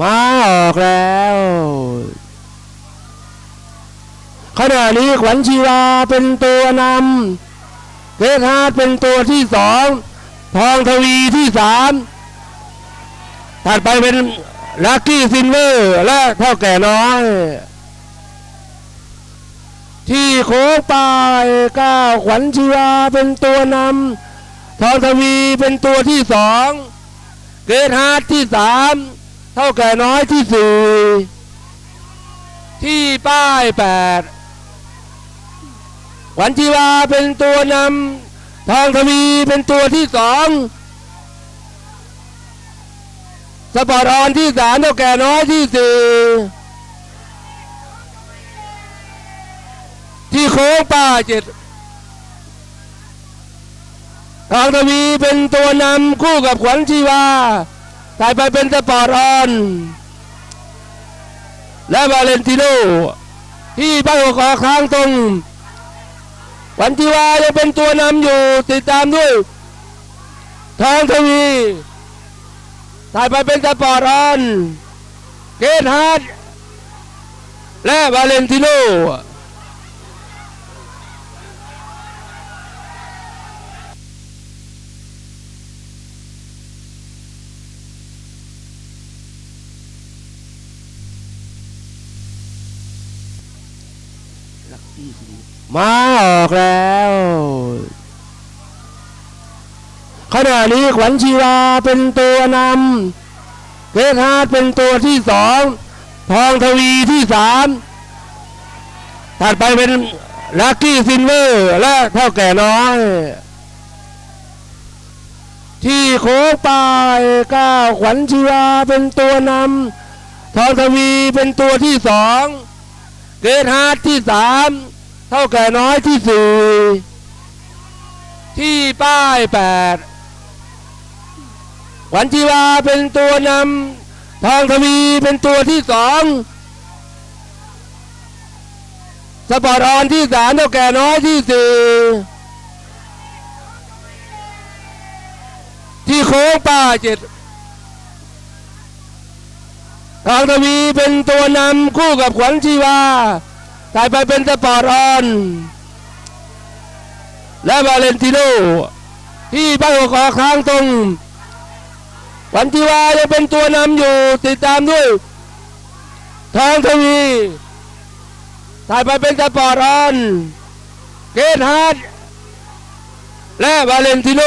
มาออกแล้วขณะนี้ขวัญชีวาเป็นตัวนำเกทฮาเป็นตัวที่สองทองทวีที่สามถัดไปเป็นลักกี้ซินเวอร์และเท่าแก่น้อยที่โค้งปลายก้าวขวัญชีวาเป็นตัวนำทองทวีเป็นตัวที่สอง เกตฮาร์ดที่สามเท่าแก่น้อยที่สี่ที่ป้ายแปดขวัญชีวาเป็นตัวนำทองทวีเป็นตัวที่สองสปอร์ตออนที่สามเท่าแก่น้อยที่สี่ที่โค้งป้าเจ็ด ทองทวีเป็นตัวนำคู่กับขวัญชีวาถ่ายไปเป็นสปอร์ตออน และวาเลนติโนที่ป้ายหัวขอค้างตรงขวัญชีวายังเป็นตัวนำอยู่ติดตามด้วยทองทวีถ่ายไปเป็นสปอร์ตออน เกตฮาร์ดและวาเลนติโน มาออกแล้ว ขณะนี้ขวัญชีวาเป็นตัวนำเกตฮาร์ดเป็นตัวที่สองทองทวีที่สามถัดไปเป็นลักกี้ซินเวอร์และเท่าแก่น้อย ที่โค้งปลายก้าวขวัญชีวาเป็นตัวนำทองทวีเป็นตัวที่สอง เกตฮาร์ดที่สามเท่าแก่น้อยที่สี่ที่ป้ายแปดขวัญชีวาเป็นตัวนำทองทวีเป็นตัวที่สองสปอร์ตออนที่สามเท่าแก่น้อยที่สี่ที่โค้งป้ายเจ็ด ทองทวีเป็นตัวนำคู่กับขวัญชีวาถ่ายไปเป็นสปอร์ตออน และวาเลนติโนที่ป้ายหัวขอค้างตรงขวัญชีวายังเป็นตัวนำอยู่ติดตามด้วย ทองทวีถ่ายไปเป็นสปอร์ตออน เกตฮาร์ดและวาเลนติโน